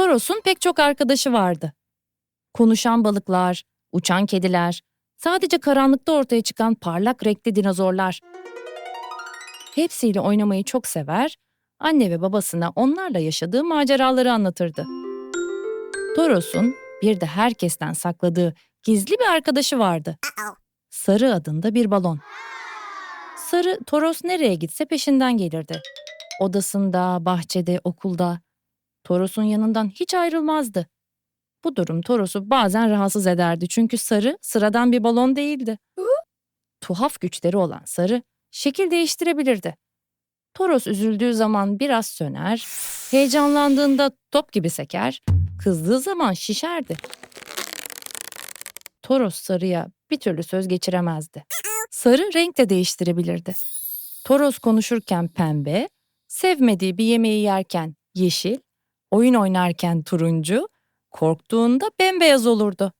Toros'un pek çok arkadaşı vardı. Konuşan balıklar, uçan kediler, sadece karanlıkta ortaya çıkan parlak renkli dinozorlar. Hepsiyle oynamayı çok sever, anne ve babasına onlarla yaşadığı maceraları anlatırdı. Toros'un bir de herkesten sakladığı gizli bir arkadaşı vardı. Sarı adında bir balon. Sarı Toros nereye gitse peşinden gelirdi. Odasında, bahçede, okulda. Toros'un yanından hiç ayrılmazdı. Bu durum Toros'u bazen rahatsız ederdi çünkü Sarı sıradan bir balon değildi. Tuhaf güçleri olan Sarı şekil değiştirebilirdi. Toros üzüldüğü zaman biraz söner, heyecanlandığında top gibi seker, kızdığı zaman şişerdi. Toros Sarı'ya bir türlü söz geçiremezdi. Sarı renk de değiştirebilirdi. Toros konuşurken pembe, sevmediği bir yemeği yerken yeşil, oyun oynarken turuncu, korktuğunda bembeyaz olurdu.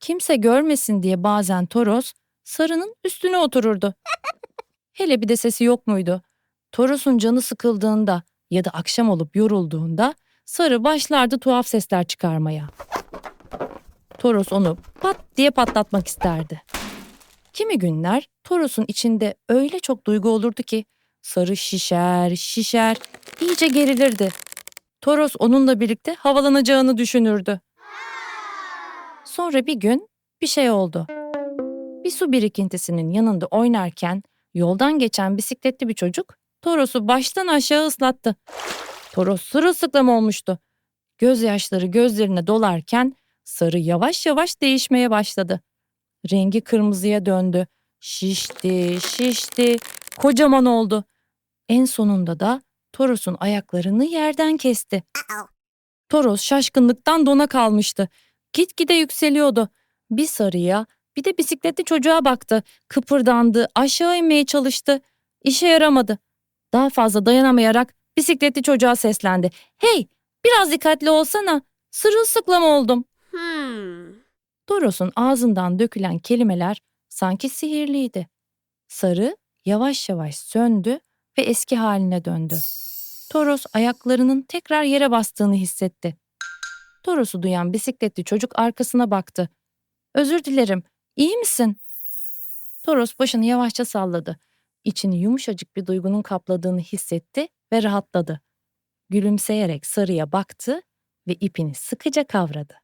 Kimse görmesin diye bazen Toros Sarı'nın üstüne otururdu. Hele bir de sesi yok muydu? Toros'un canı sıkıldığında ya da akşam olup yorulduğunda Sarı başlardı tuhaf sesler çıkarmaya. Toros onu pat diye patlatmak isterdi. Kimi günler Toros'un içinde öyle çok duygu olurdu ki Sarı şişer, şişer, iyice gerilirdi. Toros onunla birlikte havalanacağını düşünürdü. Sonra bir gün bir şey oldu. Bir su birikintisinin yanında oynarken yoldan geçen bisikletli bir çocuk Toros'u baştan aşağı ıslattı. Toros sırılsıklam olmuştu. Gözyaşları gözlerine dolarken sarı yavaş yavaş değişmeye başladı. Rengi kırmızıya döndü. Şişti, şişti, kocaman oldu. En sonunda da Toros'un ayaklarını yerden kesti. Toros şaşkınlıktan dona kalmıştı. Gitgide yükseliyordu. Bir sarıya, bir de bisikletli çocuğa baktı. Kıpırdandı, aşağı inmeye çalıştı. İşe yaramadı. Daha fazla dayanamayarak bisikletli çocuğa seslendi. Hey, biraz dikkatli olsana. Sırılsıklam oldum. Hmm. Toros'un ağzından dökülen kelimeler sanki sihirliydi. Sarı yavaş yavaş söndü ve eski haline döndü. Toros ayaklarının tekrar yere bastığını hissetti. Toros'u duyan bisikletli çocuk arkasına baktı. Özür dilerim, iyi misin? Toros başını yavaşça salladı. İçini yumuşacık bir duygunun kapladığını hissetti ve rahatladı. Gülümseyerek sarıya baktı ve ipini sıkıca kavradı.